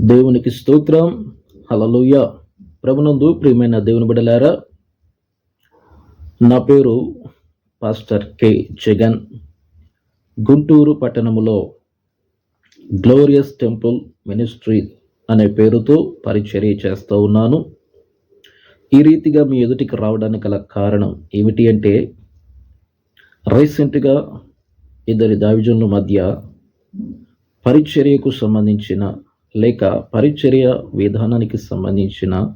దేవునికి స్తోత్రం. హలలుయ ప్రభునందు ప్రియమైన దేవుని బిడలారా నా పేరు పాస్టర్ కె. జగన్. గుంటూరు పట్టణములో గ్లోరియస్ టెంపుల్ మినిస్ట్రీ అనే పేరుతో పరిచర్య చేస్తూ ఉన్నాను. ఈ రీతిగా మీ ఎదుటికి రావడానికి గల కారణం ఏమిటి అంటే రీసెంట్గా ఇద్దరి దావిజనుల మధ్య పరిచర్యకు సంబంధించిన లేక పరిచర్య విధానానికి సంబంధించిన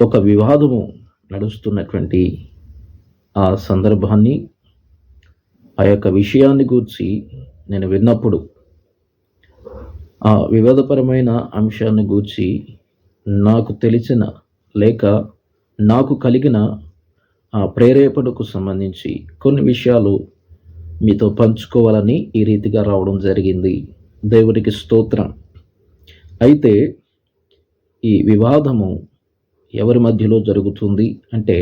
ఒక వివాదము నడుస్తున్నటువంటి ఆ సందర్భాన్ని ఆ యొక్క విషయాన్ని గూర్చి నేను విన్నప్పుడు ఆ వివాదపరమైన అంశాన్ని గూర్చి నాకు తెలిసిన లేక నాకు కలిగిన ఆ ప్రేరేపణకు సంబంధించి కొన్ని విషయాలు మీతో పంచుకోవాలని ఈ రీతిగా రావడం జరిగింది. దేవుడికి స్తోత్రం. అయితే ఈ వివాదము ఎవరి మధ్యలో జరుగుతుంది అంటే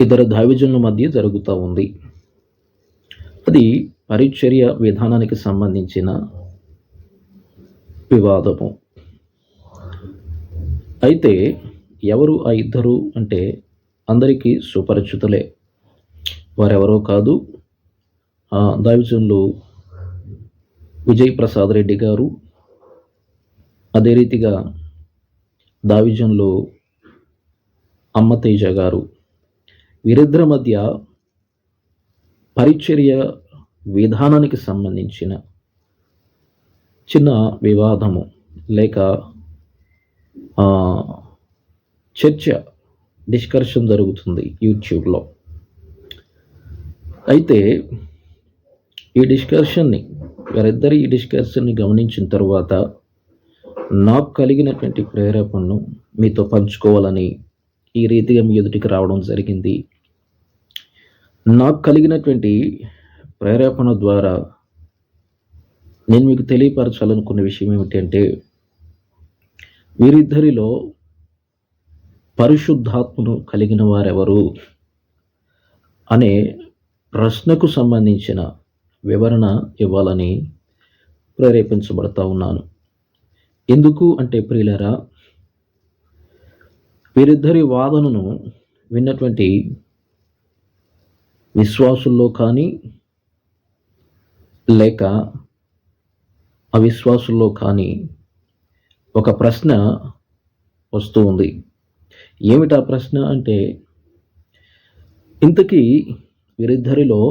ఇద్దరు దైవజనుల మధ్య జరుగుతూ ఉంది. అది పరిచర్య విధానానికి సంబంధించిన వివాదము. అయితే ఎవరు ఆ ఇద్దరు అంటే అందరికీ సుపరిచితులే. వారెవరో కాదు ఆ దైవజనులు విజయ్ ప్రసాద్ రెడ్డి గారు అదే రీతిగా దావిజన్లో అమ్మతేజ గారు వీరిద్దరి మధ్య పరిచర్య విధానానికి సంబంధించిన చిన్న వివాదము లేక చర్చ డిస్కర్షన్ జరుగుతుంది యూట్యూబ్లో. అయితే ఈ డిస్కర్షన్ని వారిద్దరి ఈ డిస్కర్షన్ని గమనించిన తర్వాత నాకు కలిగినటువంటి ప్రేరేపణను మీతో పంచుకోవాలని ఈ రీతిగా మీ ఎదుటికి రావడం జరిగింది. నాకు కలిగినటువంటి ప్రేరేపణ ద్వారా నేను మీకు తెలియపరచాలనుకున్న విషయం ఏమిటంటే వీరిద్దరిలో పరిశుద్ధాత్మను కలిగిన వారెవరు అనే ప్రశ్నకు సంబంధించిన వివరణ ఇవ్వాలని ప్రేరేపించబడతా ఉన్నాను. ఎందుకు అంటే ప్రియులరా వీరిద్దరి వాదనను విన్నటువంటి విశ్వాసుల్లో కానీ లేక అవిశ్వాసుల్లో కానీ ఒక ప్రశ్న వస్తూ ఉంది. ఏమిటా ప్రశ్న అంటే ఇంతకీ వీరిద్దరిలో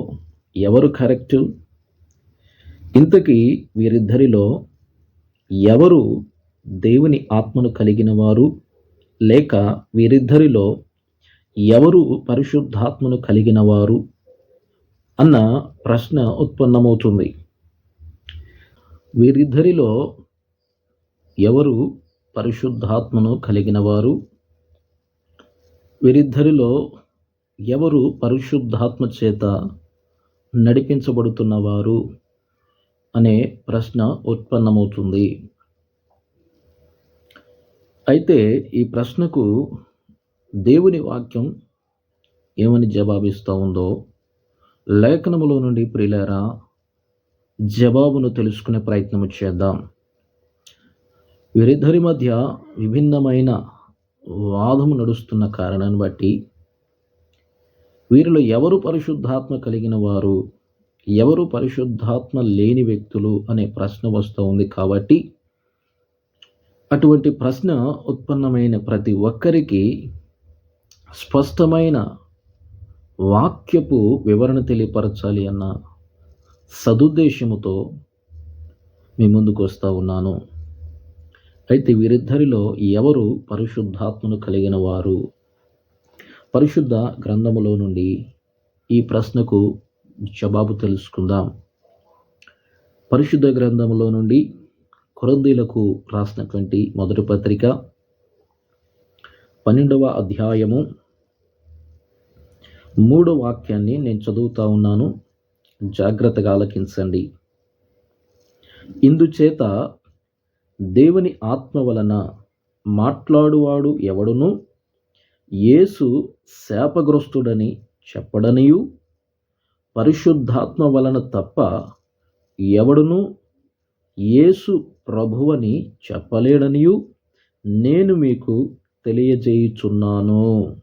ఎవరు కరెక్టు? ఇంతకీ వీరిద్దరిలో ఎవరు దేవుని ఆత్మను కలిగిన వారు? లేక వీరిద్దరిలో ఎవరు పరిశుద్ధాత్మను కలిగిన వారు? అన్న ప్రశ్న ఉత్పన్నమవుతుంది. వీరిద్దరిలో ఎవరు పరిశుద్ధాత్మను కలిగిన వారు? వీరిద్దరిలో ఎవరు పరిశుద్ధాత్మ చేత నడిపించబడుతున్నవారు అనే ప్రశ్న ఉత్పన్నమవుతుంది. అయితే ఈ ప్రశ్నకు దేవుని వాక్యం ఏమని జవాబిస్తూ ఉందో లేఖనములో నుండి ప్రియులారా జవాబును తెలుసుకునే ప్రయత్నం చేద్దాం. వీరిద్దరి మధ్య విభిన్నమైన వాదము నడుస్తున్న కారణాన్ని బట్టి వీరిలో ఎవరు పరిశుద్ధాత్మ కలిగిన వారు ఎవరు పరిశుద్ధాత్మ లేని వ్యక్తులు అనే ప్రశ్న వస్తూ ఉంది కాబట్టి అటువంటి ప్రశ్న ఉత్పన్నమైన ప్రతి ఒక్కరికి స్పష్టమైన వాక్యపు వివరణ తెలియపరచాలి అన్న సదుద్దేశముతో మీ ముందుకు వస్తూ ఉన్నాను. అయితే వీరిద్దరిలో ఎవరు పరిశుద్ధాత్మను కలిగిన వారు? పరిశుద్ధ గ్రంథములో నుండి ఈ ప్రశ్నకు జవాబు తెలుసుకుందాం. పరిశుద్ధ గ్రంథంలో నుండి కొరందీలకు రాసినటువంటి మొదటి పత్రిక పన్నెండవ అధ్యాయము మూడో వాక్యాన్ని నేను చదువుతా ఉన్నాను. జాగ్రత్తగా ఆలకించండి. ఇందుచేత దేవుని ఆత్మ వలన మాట్లాడువాడు ఎవడును? యేసు శాపగ్రస్తుడని చెప్పడనియు పరిశుద్ధాత్మ వలన తప్ప ఎవడును యేసు ప్రభువని చెప్పలేడనియు నేను మీకు తెలియజేయుచున్నాను.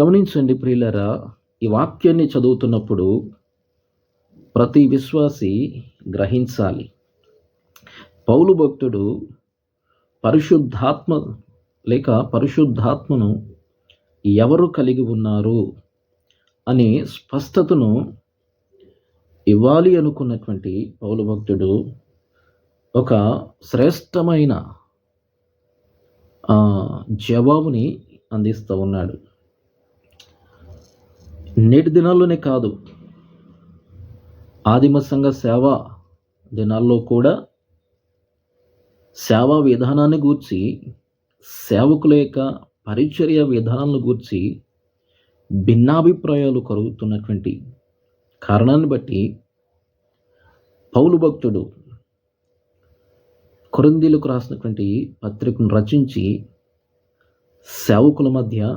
గమనించండి ప్రియులరా ఈ వాక్యాన్ని చదువుతున్నప్పుడు ప్రతి విశ్వాసి గ్రహించాలి. పౌలు భక్తుడు పరిశుద్ధాత్మ లేక పరిశుద్ధాత్మను ఎవరు కలిగి ఉన్నారు? అని స్పష్టతను ఇవ్వాలి అనుకున్నటువంటి పౌలు భక్తుడు ఒక శ్రేష్టమైన జవాబుని అందిస్తూ ఉన్నాడు. నేటి దినాల్లోనే కాదు ఆదిమ సంఘ సేవ దినాల్లో కూడా సేవా విధానాన్ని గూర్చి సేవకుల యొక్క పరిచర్య విధానాలను గూర్చి భిన్నాభిప్రాయాలు కలుగుతున్నటువంటి కారణాన్ని బట్టి పౌలు భక్తుడు కొరందీలకు రాసినటువంటి పత్రికను రచించి సేవకుల మధ్య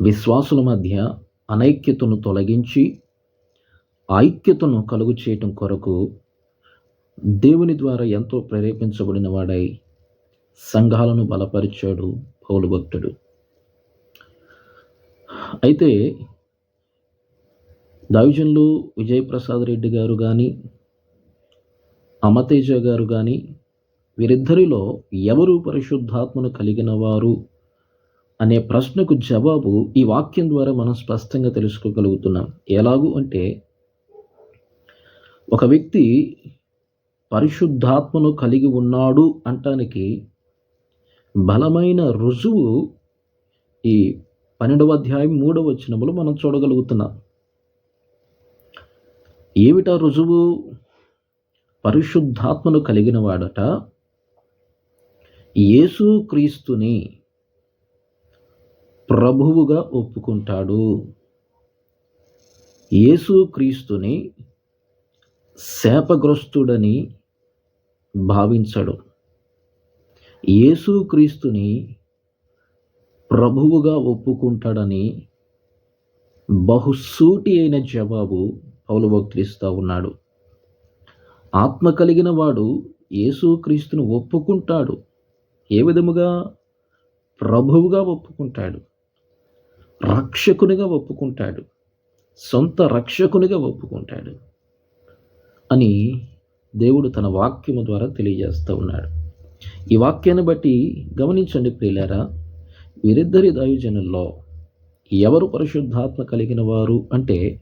విశ్వాసుల మధ్య అనైక్యతను తొలగించి ఐక్యతను కలుగు చేయటం కొరకు దేవుని ద్వారా ఎంతో ప్రేరేపించబడిన వాడై సంఘాలను బలపరిచాడు పౌలు భక్తుడు. అయితే దావిజన్లు విజయప్రసాద్ రెడ్డి గారు కానీ అమతేజ గారు కానీ వీరిద్దరిలో ఎవరు పరిశుద్ధాత్మను కలిగిన వారు అనే ప్రశ్నకు జవాబు ఈ వాక్యం ద్వారా మనం స్పష్టంగా తెలుసుకోగలుగుతున్నాం. ఎలాగూ అంటే ఒక వ్యక్తి పరిశుద్ధాత్మను కలిగి ఉన్నాడు అంటానికి బలమైన రుజువు ఈ పన్నెండవ అధ్యాయం మూడవ వచనములో మనం చూడగలుగుతున్నాం. ఏమిటా రుజువు? పరిశుద్ధాత్మను కలిగిన వాడట. యేసు క్రీస్తుని ప్రభువుగా ఒప్పుకుంటాడు. యేసు క్రీస్తుని శాపగ్రస్తుడని భావించడు. యేసు క్రీస్తుని ప్రభువుగా ఒప్పుకుంటాడని బహుసూటి అయిన జవాబు పౌలు భక్తులిస్తూ ఉన్నాడు. ఆత్మ కలిగిన వాడు యేసుక్రీస్తును ఒప్పుకుంటాడు. ఏ విధముగా? ప్రభువుగా ఒప్పుకుంటాడు. రక్షకునిగా ఒప్పుకుంటాడు. సొంత రక్షకునిగా ఒప్పుకుంటాడు అని దేవుడు తన వాక్యము ద్వారా తెలియజేస్తూ ఉన్నాడు. ఈ వాక్యాన్ని బట్టి గమనించండి ప్రియులారా వీరిద్దరి దైవజనుల్లో ఎవరు పరిశుద్ధాత్మ కలిగిన వారు అంటే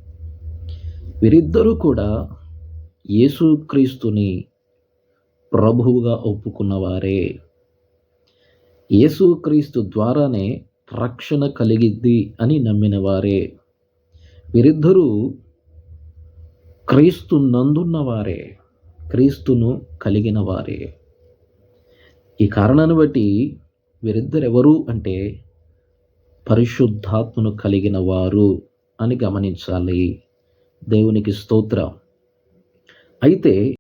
వీరిద్దరూ కూడా యేసుక్రీస్తుని ప్రభువుగా ఒప్పుకున్నవారే. యేసుక్రీస్తు ద్వారానే రక్షణ కలిగిద్ది అని నమ్మిన వారే వీరిద్దరూ క్రీస్తు నందున్నవారే క్రీస్తును కలిగిన వారే ఈ కారణాన్ని బట్టి వీరిద్దరెవరు అంటే పరిశుద్ధాత్మను కలిగిన వారు అని గమనించాలి. దేవునికి స్తోత్రం. అయితే